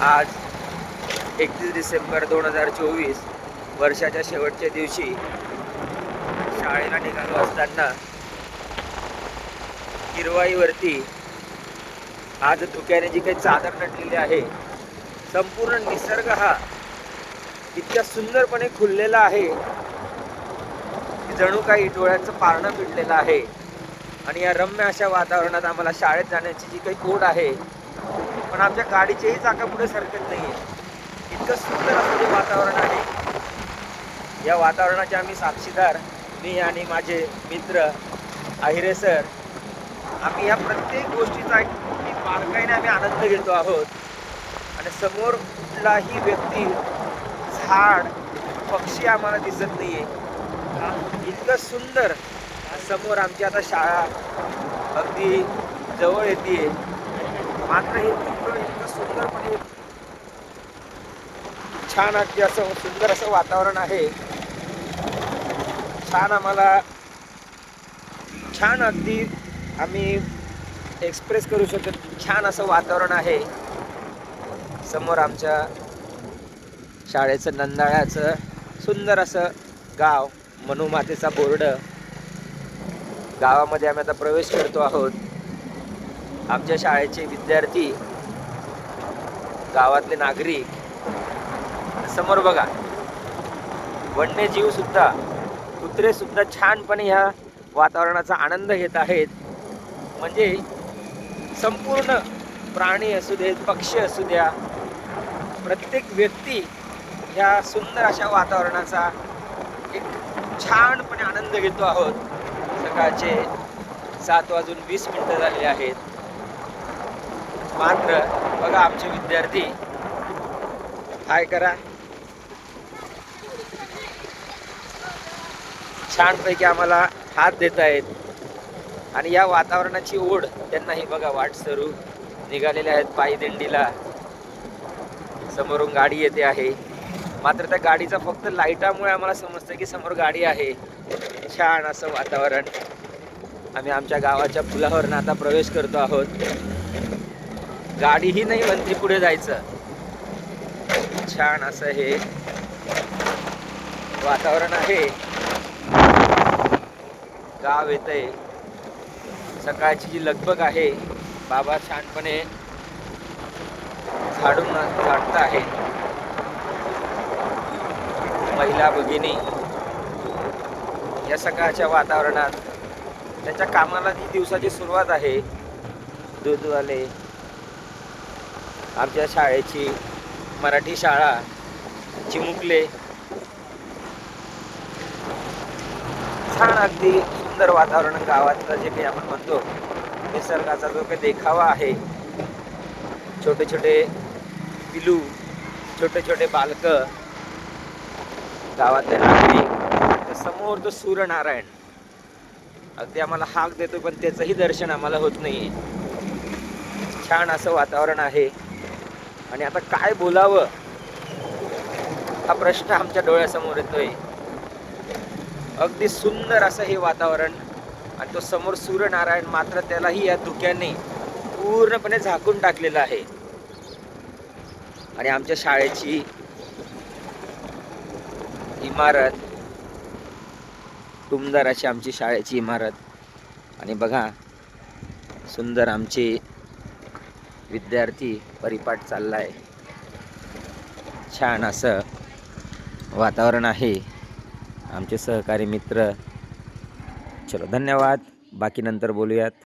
आज एकतीस डिसेंबर दोन हजार चोवीस वर्षाच्या शेवटच्या दिवशी शाळेला निघालो असताना हिरवाईवरती आज धुक्याने जी काही चादर नटलेली आहे संपूर्ण निसर्ग हा इतक्या सुंदरपणे खुललेला आहे जणू काही डोळ्यांचं पारणं पिटलेलं आहे. आणि या रम्य अशा वातावरणात आम्हाला शाळेत जाण्याची जी काही कोड आहे पण आमच्या गाडीचेही चाका पुढे सरकत नाहीये. इतकं सुंदर असं ते वातावरण आहे. या वातावरणाचे आम्ही साक्षीदार मी आणि माझे मित्र आहिरे सर आम्ही या प्रत्येक गोष्टीचा एक बारकाईने आम्ही आनंद घेतो आहोत. आणि समोर कुठलाही व्यक्ती झाड पक्षी आम्हाला दिसत नाहीये. आहे इतकं सुंदर समोर आमची आता शाळा अगदी जवळ येते मात्र हे सुंदरपणे छान अगदी असं सुंदर असं वातावरण आहे. छान आम्हाला छान अगदी आम्ही एक्सप्रेस करू शकत छान असं वातावरण आहे. समोर आमच्या शाळेचं नंदाळ्याचं सुंदर असं गाव मनुमातेचा बोर्ड. गावामध्ये आम्ही आता प्रवेश करतो आहोत. आमच्या शाळेचे विद्यार्थी गावातले नागरिक. समोर बघा. वन्यजीव सुद्धा कुत्रे सुद्धा छानपणे ह्या वातावरणाचा आनंद घेत आहेत. म्हणजे संपूर्ण प्राणी असू देत पक्षी असू द्या प्रत्येक व्यक्ती ह्या सुंदर अशा वातावरणाचा एक छानपणे आनंद घेतो आहोत. सकाळचे सात वाजून वीस मिनटं झालेले आहेत. मात्र बघा आमचे विद्यार्थी. हाय करा. छानपैकी आम्हाला हात देत आहेत. आणि या वातावरणाची ओढ त्यांनाही बघा वाट सरू निघालेले आहेत पायी दिंडीला. समोरून गाडी येते आहे. मात्र त्या गाडीचा फक्त लाईटामुळे आम्हाला समजतं की समोर गाडी आहे. छान असं वातावरण. आम्ही आमच्या गावाच्या पुलावरनं आता प्रवेश करतो आहोत. गाडीही नाही म्हणते पुढे जायचं. छान असं हे वातावरण आहे. गाव येतंय. सकाळची जी लगबग आहे बाबा छानपणे झाडून झाडत आहे. महिला भगिनी या सकाळच्या वातावरणात त्यांच्या कामाला जी दिवसाची सुरुवात आहे. दूधवाले आमच्या शाळेची मराठी शाळा चिमुकले. छान अगदी सुंदर वातावरण गावातलं जे काही आपण म्हणतो निसर्गाचा जो काही देखावा आहे छोटे छोटे पिलू छोटे छोटे बालक गावातले नागरिक तर समोर तो सूर्यनारायण अगदी आम्हाला हाक देतो पण त्याचंही दर्शन आम्हाला होत नाही छान असं वातावरण आहे. आणि आता काय बोलावं? हा प्रश्न आमच्या डोळ्यासमोर येतोय. अगदी सुंदर असं हे वातावरण आणि तो समोर सूर्यनारायण मात्र त्यालाही या धुक्याने पूर्णपणे झाकून टाकलेलं आहे. आणि आमच्या शाळेची इमारत टुमदार अशी आमची शाळेची इमारत. आणि बघा सुंदर आमची विद्यार्थी परिपाठ चाललाय. छान असं वातावरण आहे. आमचे सहकारी मित्र. चलो धन्यवाद. बाकी नंतर बोलूयात.